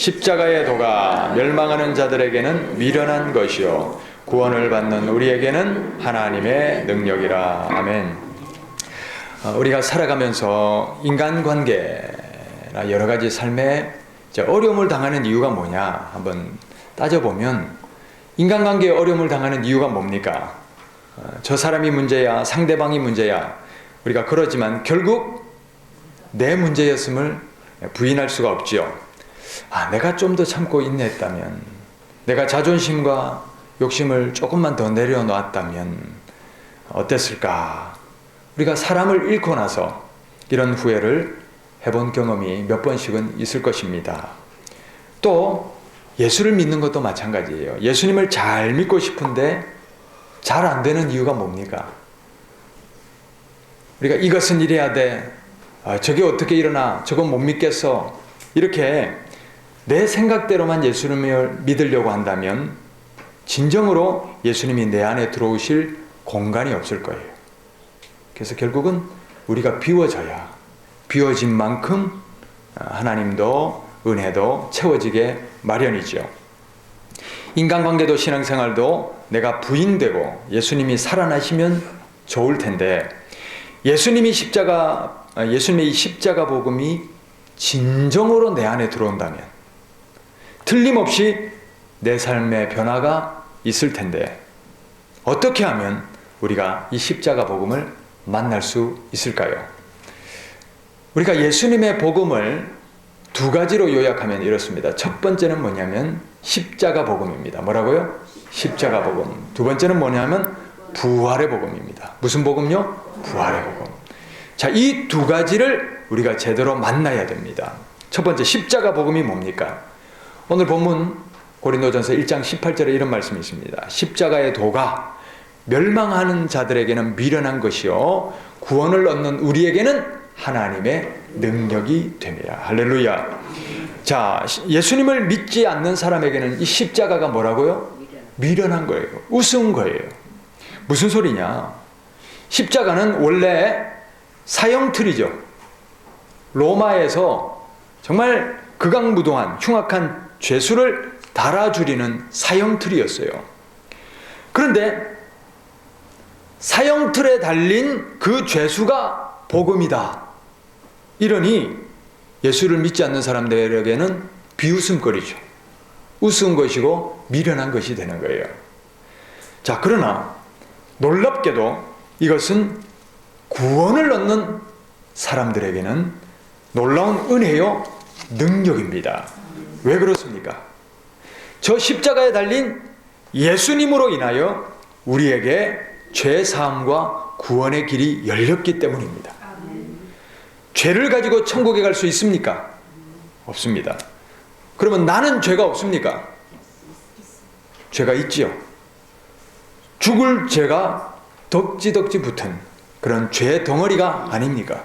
십자가의 도가 멸망하는 자들에게는 미련한 것이요 구원을 받는 우리에게는 하나님의 능력이라 아멘. 어, 우리가 살아가면서 인간관계나 여러 가지 삶에 어려움을 당하는 이유가 뭐냐 한번 따져보면 인간관계에 어려움을 당하는 이유가 뭡니까? 어, 저 사람이 문제야, 상대방이 문제야. 우리가 그러지만 결국 내 문제였음을 부인할 수가 없지요. 아, 내가 좀 더 참고 인내했다면, 내가 자존심과 욕심을 조금만 더 내려놓았다면 어땠을까? 우리가 사람을 잃고 나서 이런 후회를 해본 경험이 몇 번씩은 있을 것입니다. 또 예수를 믿는 것도 마찬가지예요. 예수님을 잘 믿고 싶은데 잘 안 되는 이유가 뭡니까? 우리가 이것은 이래야 돼. 아, 저게 어떻게 일어나? 저건 못 믿겠어. 이렇게 내 생각대로만 예수님을 믿으려고 한다면 진정으로 예수님이 내 안에 들어오실 공간이 없을 거예요. 그래서 결국은 우리가 비워져야 비워진 만큼 하나님도 은혜도 채워지게 마련이죠. 인간관계도 신앙생활도 내가 부인되고 예수님이 살아나시면 좋을 텐데 예수님이 십자가 예수님의 이 십자가 복음이 진정으로 내 안에 들어온다면 틀림없이 내 삶의 변화가 있을 텐데 어떻게 하면 우리가 이 십자가 복음을 만날 수 있을까요? 우리가 예수님의 복음을 두 가지로 요약하면 이렇습니다. 첫 번째는 뭐냐면 십자가 복음입니다. 뭐라고요? 십자가 복음. 두 번째는 뭐냐면 부활의 복음입니다. 무슨 복음요? 부활의 복음. 자, 이 두 가지를 우리가 제대로 만나야 됩니다. 첫 번째 십자가 복음이 뭡니까? 오늘 본문 고린도전서 1장 18절에 이런 말씀이 있습니다. 십자가의 도가 멸망하는 자들에게는 미련한 것이요 구원을 얻는 우리에게는 하나님의 능력이 됩니다. 할렐루야. 자, 예수님을 믿지 않는 사람에게는 이 십자가가 뭐라고요? 미련한 거예요. 우스운 거예요. 무슨 소리냐? 십자가는 원래 사형틀이죠. 로마에서 정말 극악무도한 흉악한 죄수를 달아주리는 사형틀이었어요. 그런데 사형틀에 달린 그 죄수가 복음이다. 이러니 예수를 믿지 않는 사람들에게는 비웃음거리죠. 우스운 것이고 미련한 것이 되는 거예요. 자, 그러나 놀랍게도 이것은 구원을 얻는 사람들에게는 놀라운 은혜요, 능력입니다. 왜 그렇습니까? 저 십자가에 달린 예수님으로 인하여 우리에게 죄 사함과 구원의 길이 열렸기 때문입니다. 죄를 가지고 천국에 갈 수 있습니까? 없습니다. 그러면 나는 죄가 없습니까? 죄가 있지요. 죽을 죄가 덕지덕지 붙은 그런 죄 덩어리가 아닙니까?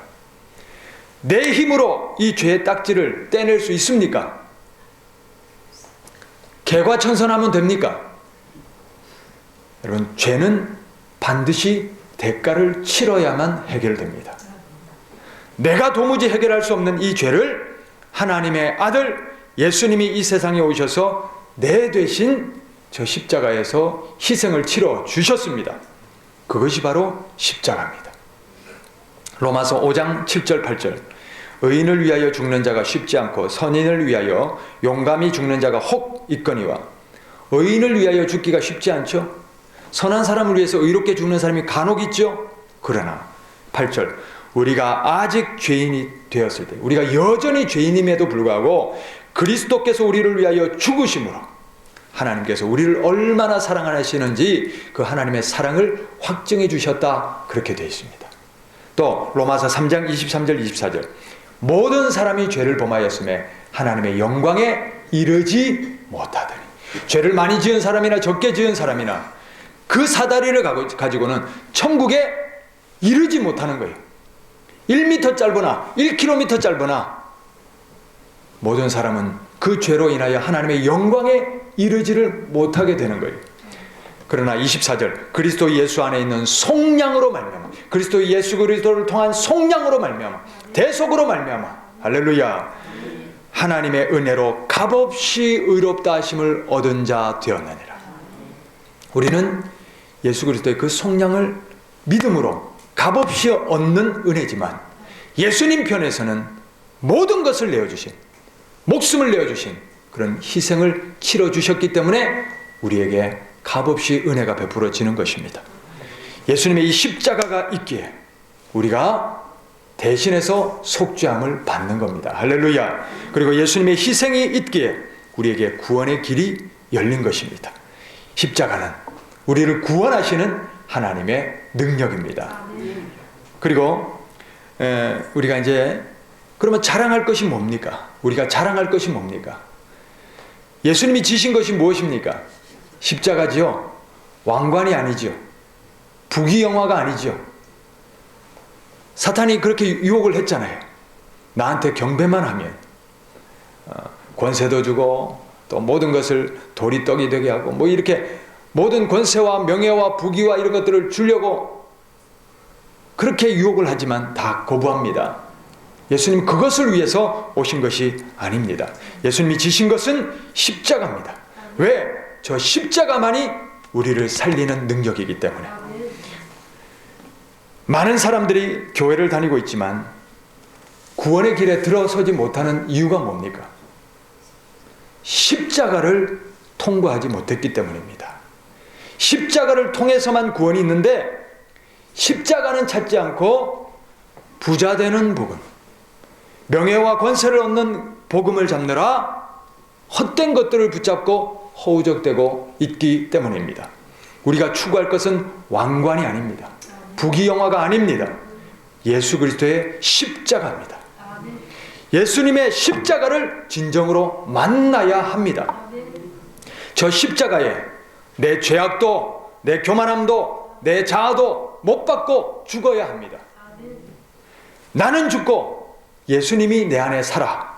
내 힘으로 이 죄의 딱지를 떼낼 수 있습니까? 개과천선하면 됩니까? 여러분, 죄는 반드시 대가를 치러야만 해결됩니다. 내가 도무지 해결할 수 없는 이 죄를 하나님의 아들 예수님이 이 세상에 오셔서 내 대신 저 십자가에서 희생을 치러 주셨습니다. 그것이 바로 십자가입니다. 로마서 5장 7절 8절 의인을 위하여 죽는 자가 쉽지 않고 선인을 위하여 용감히 죽는 자가 혹 있거니와 의인을 위하여 죽기가 쉽지 않죠. 선한 사람을 위해서 의롭게 죽는 사람이 간혹 있죠. 그러나 8절 우리가 아직 죄인이 되었을 때 우리가 여전히 죄인임에도 불구하고 그리스도께서 우리를 위하여 죽으심으로 하나님께서 우리를 얼마나 사랑하시는지 그 하나님의 사랑을 확증해 주셨다 그렇게 되어 있습니다. 또 로마서 3장 23절 24절 모든 사람이 죄를 범하였음에 하나님의 영광에 이르지 못하더니 죄를 많이 지은 사람이나 적게 지은 사람이나 그 사다리를 가지고는 천국에 이르지 못하는 거예요. 1m 짧으나 1km 짧으나 모든 사람은 그 죄로 인하여 하나님의 영광에 이르지를 못하게 되는 거예요. 그러나 24절 그리스도 예수 안에 있는 속량으로 말미암아 그리스도 예수 그리스도를 통한 속량으로 말미암아 대속으로 말미암아 할렐루야 하나님의 은혜로 값없이 의롭다 하심을 얻은 자 되었느니라. 우리는 예수 그리스도의 그 속량을 믿음으로 값없이 얻는 은혜지만 예수님 편에서는 모든 것을 내어 주신 목숨을 내어 주신 그런 희생을 치러 주셨기 때문에 우리에게 값없이 은혜가 베풀어지는 것입니다. 예수님의 이 십자가가 있기에 우리가 대신해서 속죄함을 받는 겁니다. 할렐루야. 그리고 예수님의 희생이 있기에 우리에게 구원의 길이 열린 것입니다. 십자가는 우리를 구원하시는 하나님의 능력입니다. 그리고 에, 우리가 이제 그러면 자랑할 것이 뭡니까? 우리가 자랑할 것이 뭡니까? 예수님이 지신 것이 무엇입니까? 십자가지요. 왕관이 아니지요. 부귀영화가 아니지요. 사탄이 그렇게 유혹을 했잖아요. 나한테 경배만 하면 어, 권세도 주고 또 모든 것을 도리떡이 되게 하고 뭐 이렇게 모든 권세와 명예와 부귀와 이런 것들을 주려고 그렇게 유혹을 하지만 다 거부합니다. 예수님 그것을 위해서 오신 것이 아닙니다. 예수님이 지신 것은 십자가입니다. 왜? 저 십자가만이 우리를 살리는 능력이기 때문에. 많은 사람들이 교회를 다니고 있지만 구원의 길에 들어서지 못하는 이유가 뭡니까? 십자가를 통과하지 못했기 때문입니다. 십자가를 통해서만 구원이 있는데 십자가는 찾지 않고 부자 되는 복음, 명예와 권세를 얻는 복음을 잡느라 헛된 것들을 붙잡고 허우적대고 있기 때문입니다. 우리가 추구할 것은 왕관이 아닙니다. 부귀영화가 아닙니다. 예수 그리스도의 십자가입니다. 예수님의 십자가를 진정으로 만나야 합니다. 저 십자가에 내 죄악도, 내 교만함도, 내 자아도 못 받고 죽어야 합니다. 나는 죽고 예수님이 내 안에 살아.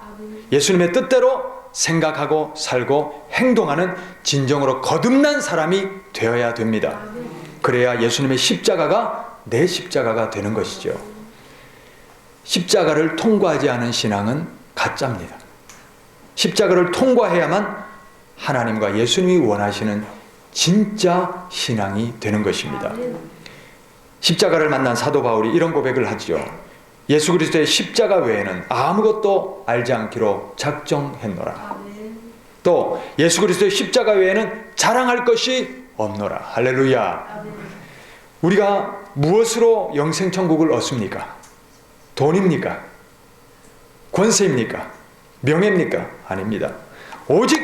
예수님의 뜻대로 생각하고 살고 행동하는 진정으로 거듭난 사람이 되어야 됩니다. 그래야 예수님의 십자가가 내 십자가가 되는 것이죠. 십자가를 통과하지 않은 신앙은 가짜입니다. 십자가를 통과해야만 하나님과 예수님이 원하시는 진짜 신앙이 되는 것입니다. 십자가를 만난 사도 바울이 이런 고백을 하지요. 예수 그리스도의 십자가 외에는 아무것도 알지 않기로 작정했노라. 또 예수 그리스도의 십자가 외에는 자랑할 것이 없노라. 할렐루야. 우리가 무엇으로 영생 천국을 얻습니까? 돈입니까? 권세입니까? 명예입니까? 아닙니다. 오직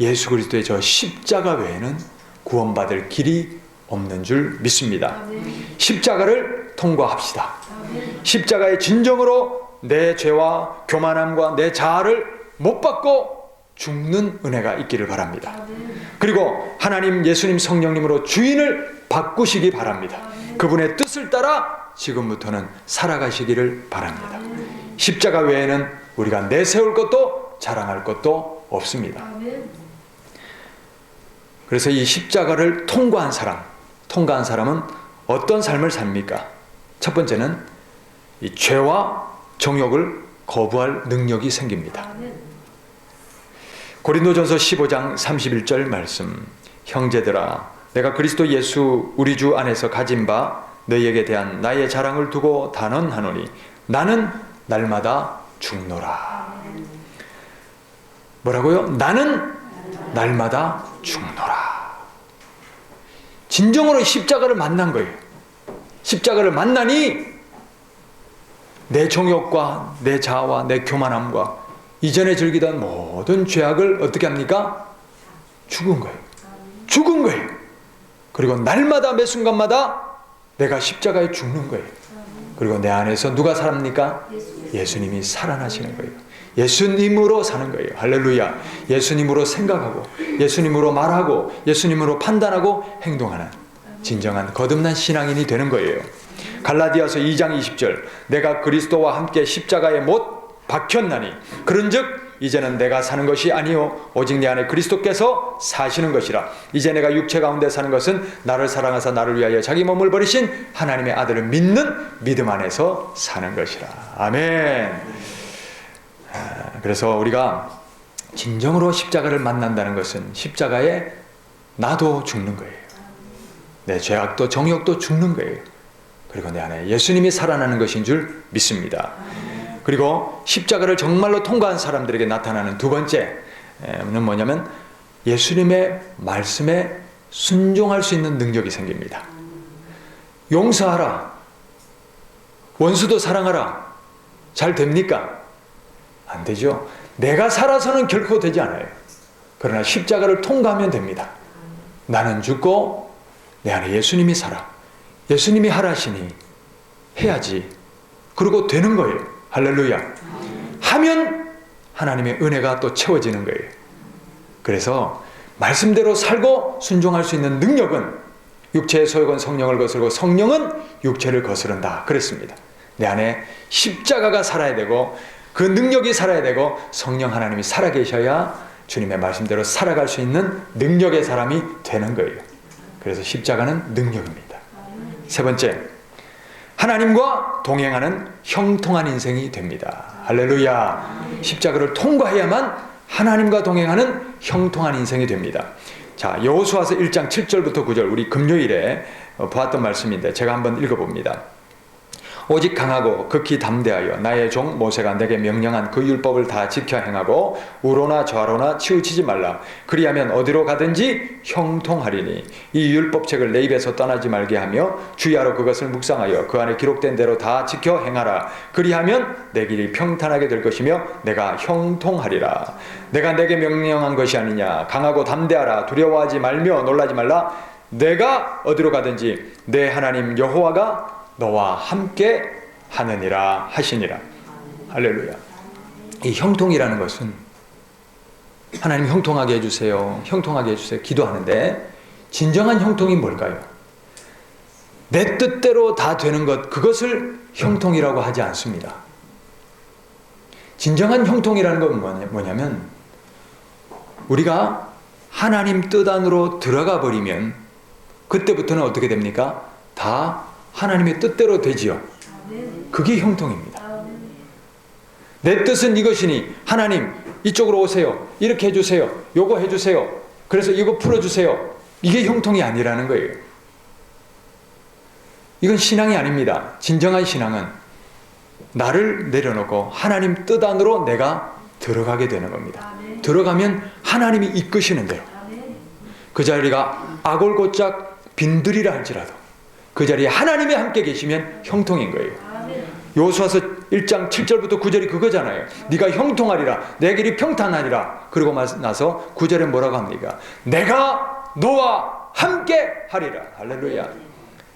예수 그리스도의 저 십자가 외에는 구원받을 길이 없는 줄 믿습니다. 십자가를 통과합시다. 십자가의 진정으로 내 죄와 교만함과 내 자아를 못 받고 죽는 은혜가 있기를 바랍니다. 그리고 하나님 예수님 성령님으로 주인을 바꾸시기 바랍니다. 그분의 뜻을 따라 지금부터는 살아가시기를 바랍니다. 십자가 외에는 우리가 내세울 것도 자랑할 것도 없습니다. 그래서 이 십자가를 통과한 사람, 통과한 사람은 어떤 삶을 삽니까? 첫 번째는 이 죄와 정욕을 거부할 능력이 생깁니다. 고린도전서 15장 31절 말씀 형제들아 내가 그리스도 예수 우리 주 안에서 가진 바 너희에게 대한 나의 자랑을 두고 단언하노니 나는 날마다 죽노라. 뭐라고요? 나는 날마다 죽노라. 진정으로 십자가를 만난 거예요. 십자가를 만나니 내 정욕과 내 자아와 내 교만함과 이전에 즐기던 모든 죄악을 어떻게 합니까? 죽은 거예요. 죽은 거예요. 그리고 날마다 매 순간마다 내가 십자가에 죽는 거예요. 그리고 내 안에서 누가 살합니까? 예수님이 살아나시는 거예요. 예수님으로 사는 거예요. 할렐루야. 예수님으로 생각하고, 예수님으로 말하고, 예수님으로 판단하고 행동하는 진정한 거듭난 신앙인이 되는 거예요. 갈라디아서 2장 20절. 내가 그리스도와 함께 십자가에 못 박혔나니 그런즉 이제는 내가 사는 것이 아니요 오직 내 안에 그리스도께서 사시는 것이라 이제 내가 육체 가운데 사는 것은 나를 사랑하사 나를 위하여 자기 몸을 버리신 하나님의 아들을 믿는 믿음 안에서 사는 것이라 아멘 아, 그래서 우리가 진정으로 십자가를 만난다는 것은 십자가에 나도 죽는 거예요. 내 죄악도 정욕도 죽는 거예요. 그리고 내 안에 예수님이 살아나는 것인 줄 믿습니다. 그리고 십자가를 정말로 통과한 사람들에게 나타나는 두 번째는 뭐냐면 예수님의 말씀에 순종할 수 있는 능력이 생깁니다. 용서하라. 원수도 사랑하라. 잘 됩니까? 안 되죠. 내가 살아서는 결코 되지 않아요. 그러나 십자가를 통과하면 됩니다. 나는 죽고 내 안에 예수님이 살아. 예수님이 하라시니 해야지. 그리고 되는 거예요. 할렐루야. 하면 하나님의 은혜가 또 채워지는 거예요. 그래서 말씀대로 살고 순종할 수 있는 능력은 육체의 소욕은 성령을 거스르고 성령은 육체를 거스른다. 그랬습니다. 내 안에 십자가가 살아야 되고 그 능력이 살아야 되고 성령 하나님이 살아계셔야 주님의 말씀대로 살아갈 수 있는 능력의 사람이 되는 거예요. 그래서 십자가는 능력입니다. 세 번째, 하나님과 동행하는 형통한 인생이 됩니다. 할렐루야. 십자가를 통과해야만 하나님과 동행하는 형통한 인생이 됩니다. 자, 여호수아서 1장 7절부터 9절 우리 금요일에 어, 보았던 말씀인데 제가 한번 읽어 봅니다. 오직 강하고 극히 담대하여 나의 종 모세가 내게 명령한 그 율법을 다 지켜 행하고 우로나 좌로나 치우치지 말라. 그리하면 어디로 가든지 형통하리니 이 율법책을 내 입에서 떠나지 말게 하며 주야로 그것을 묵상하여 그 안에 기록된 대로 다 지켜 행하라. 그리하면 내 길이 평탄하게 될 것이며 내가 형통하리라. 내가 내게 명령한 것이 아니냐. 강하고 담대하라. 두려워하지 말며 놀라지 말라. 내가 어디로 가든지 내 하나님 여호와가 너와 함께 하느니라 하시니라. 할렐루야. 이 형통이라는 것은 하나님 형통하게 해주세요. 형통하게 해주세요. 기도하는데 진정한 형통이 뭘까요? 내 뜻대로 다 되는 것, 그것을 형통이라고 하지 않습니다. 진정한 형통이라는 건 뭐냐면 우리가 하나님 뜻 안으로 들어가 버리면 그때부터는 어떻게 됩니까? 다 하나님의 뜻대로 되지요. 그게 형통입니다. 내 뜻은 이것이니 하나님 이쪽으로 오세요. 이렇게 해주세요. 요거 해주세요. 그래서 이거 풀어주세요. 이게 형통이 아니라는 거예요. 이건 신앙이 아닙니다. 진정한 신앙은 나를 내려놓고 하나님 뜻 안으로 내가 들어가게 되는 겁니다. 들어가면 하나님이 이끄시는 대로 그 자리가 아골고짝 빈들이라 할지라도 그 자리에 하나님이 함께 계시면 형통인 거예요. 요수와서 1장 7절부터 9절이 그거잖아요. 네가 형통하리라. 내 길이 평탄하리라. 그러고 나서 9절에 뭐라고 합니까? 내가 너와 함께 하리라. 할렐루야.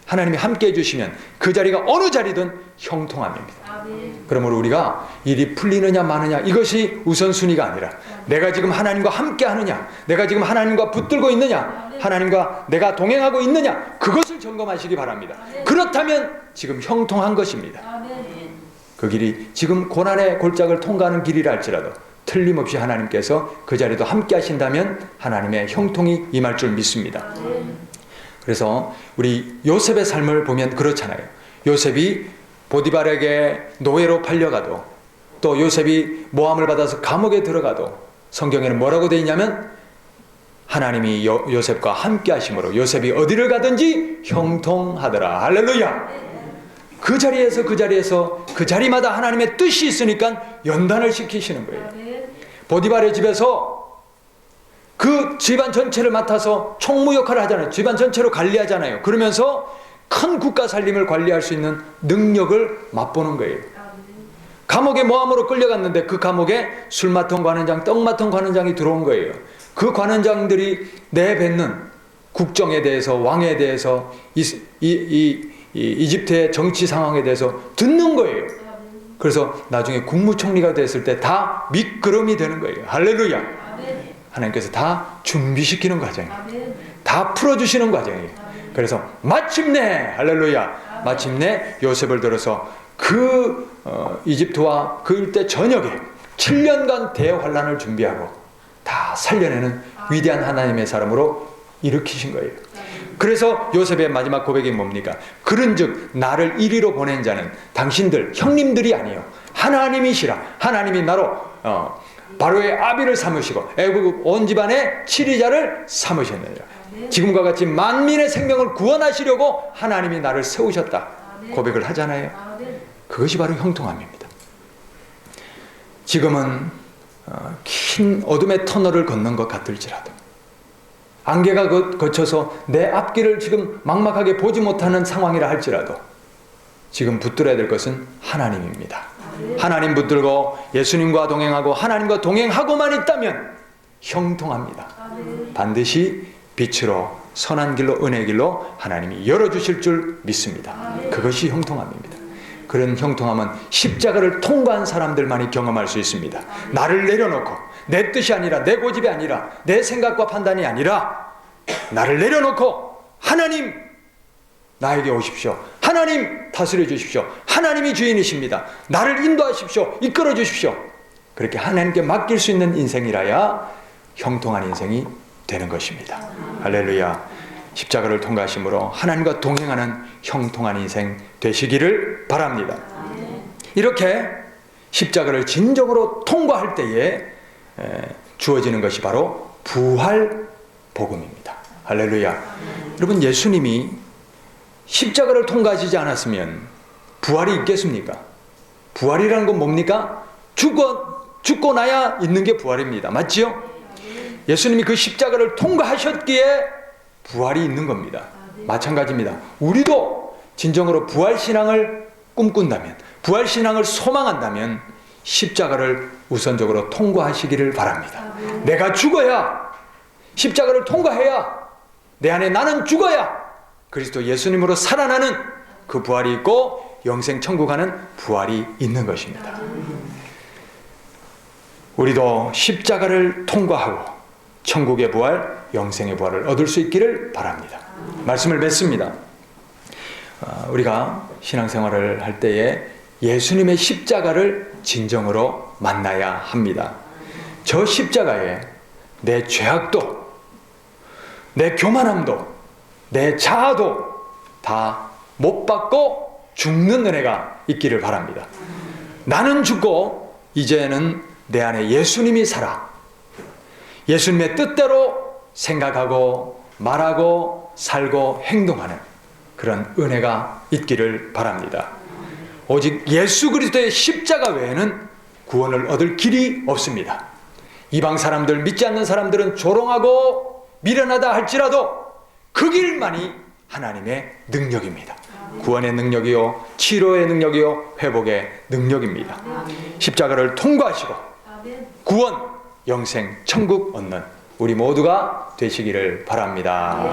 하나님이 함께 해주시면 그 자리가 어느 자리든 형통함입니다. 그러므로 우리가 일이 풀리느냐 마느냐 이것이 우선순위가 아니라 내가 지금 하나님과 함께 하느냐 내가 지금 하나님과 붙들고 있느냐 하나님과 내가 동행하고 있느냐 그것을 점검하시기 바랍니다. 그렇다면 지금 형통한 것입니다. 그 길이 지금 고난의 골짜기를 통과하는 길이라 할지라도 틀림없이 하나님께서 그 자리도 함께 하신다면 하나님의 형통이 임할 줄 믿습니다. 그래서 우리 요셉의 삶을 보면 그렇잖아요. 요셉이 보디발에게 노예로 팔려가도 또 요셉이 모함을 받아서 감옥에 들어가도 성경에는 뭐라고 되어 있냐면 하나님이 요, 요셉과 함께 하심으로 요셉이 어디를 가든지 형통하더라. 할렐루야. 그 자리에서 그 자리에서 그 자리마다 하나님의 뜻이 있으니까 연단을 시키시는 거예요. 보디발의 집에서 그 집안 전체를 맡아서 총무 역할을 하잖아요. 집안 전체로 관리하잖아요. 그러면서 큰 국가 살림을 관리할 수 있는 능력을 맛보는 거예요. 감옥에 모함으로 끌려갔는데 그 감옥에 술 맡은 관원장, 떡 맡은 관원장이 들어온 거예요. 그 관원장들이 내뱉는 국정에 대해서 왕에 대해서 이, 이, 이, 이 이집트의 정치 상황에 대해서 듣는 거예요. 그래서 나중에 국무총리가 됐을 때 다 밑그름이 되는 거예요. 할렐루야. 하나님께서 다 준비시키는 과정이에요. 다 풀어주시는 과정이에요. 그래서 마침내 할렐루야 마침내 요셉을 들어서 그 어, 이집트와 그 일대 전역에 7년간 대환란을 준비하고 다 살려내는 위대한 하나님의 사람으로 일으키신 거예요. 그래서 요셉의 마지막 고백이 뭡니까? 그런즉 나를 이리로 보낸 자는 당신들 형님들이 아니요 하나님이시라 하나님이 나로 어, 바로의 아비를 삼으시고 애국 온 집안의 치리자를 삼으셨느니라. 지금과 같이 만민의 생명을 구원하시려고 하나님이 나를 세우셨다. 고백을 하잖아요. 그것이 바로 형통함입니다. 지금은 어, 긴 어둠의 터널을 걷는 것 같을지라도 안개가 거- 거쳐서 내 앞길을 지금 막막하게 보지 못하는 상황이라 할지라도 지금 붙들어야 될 것은 하나님입니다. 하나님 붙들고 예수님과 동행하고 하나님과 동행하고만 있다면 형통합니다. 반드시 빛으로 선한 길로 은혜 길로 하나님이 열어주실 줄 믿습니다. 그것이 형통함입니다. 그런 형통함은 십자가를 통과한 사람들만이 경험할 수 있습니다. 나를 내려놓고 내 뜻이 아니라 내 고집이 아니라 내 생각과 판단이 아니라 나를 내려놓고 하나님 나에게 오십시오. 하나님 다스려 주십시오. 하나님이 주인이십니다. 나를 인도하십시오. 이끌어 주십시오. 그렇게 하나님께 맡길 수 있는 인생이라야 형통한 인생이 되는 것입니다. 할렐루야. 십자가를 통과하심으로 하나님과 동행하는 형통한 인생 되시기를 바랍니다. 이렇게 십자가를 진정으로 통과할 때에 에, 주어지는 것이 바로 부활 복음입니다. 할렐루야. 여러분 예수님이 십자가를 통과하시지 않았으면 부활이 있겠습니까? 부활이라는 건 뭡니까? 죽어 죽고 나야 있는 게 부활입니다. 맞지요? 예수님이 그 십자가를 통과하셨기에 부활이 있는 겁니다. 마찬가지입니다. 우리도 진정으로 부활 신앙을 꿈꾼다면, 부활 신앙을 소망한다면 십자가를 우선적으로 통과하시기를 바랍니다. 내가 죽어야 십자가를 통과해야 내 안에 나는 죽어야 그리스도 예수님으로 살아나는 그 부활이 있고 영생 천국 가는 부활이 있는 것입니다. 우리도 십자가를 통과하고 천국의 부활, 영생의 부활을 얻을 수 있기를 바랍니다. 말씀을 맺습니다. 어, 우리가 신앙생활을 할 때에 예수님의 십자가를 진정으로 만나야 합니다. 저 십자가에 내 죄악도, 내 교만함도, 내 자아도 다 못 받고 죽는 은혜가 있기를 바랍니다. 나는 죽고 이제는 내 안에 예수님이 살아. 예수님의 뜻대로 생각하고 말하고 살고 행동하는 그런 은혜가 있기를 바랍니다. 오직 예수 그리스도의 십자가 외에는 구원을 얻을 길이 없습니다. 이방 사람들 믿지 않는 사람들은 조롱하고 미련하다 할지라도 그 길만이 하나님의 능력입니다. 구원의 능력이요, 치료의 능력이요, 회복의 능력입니다. 십자가를 통과하시고 구원, 영생, 천국 얻는 우리 모두가 되시기를 바랍니다.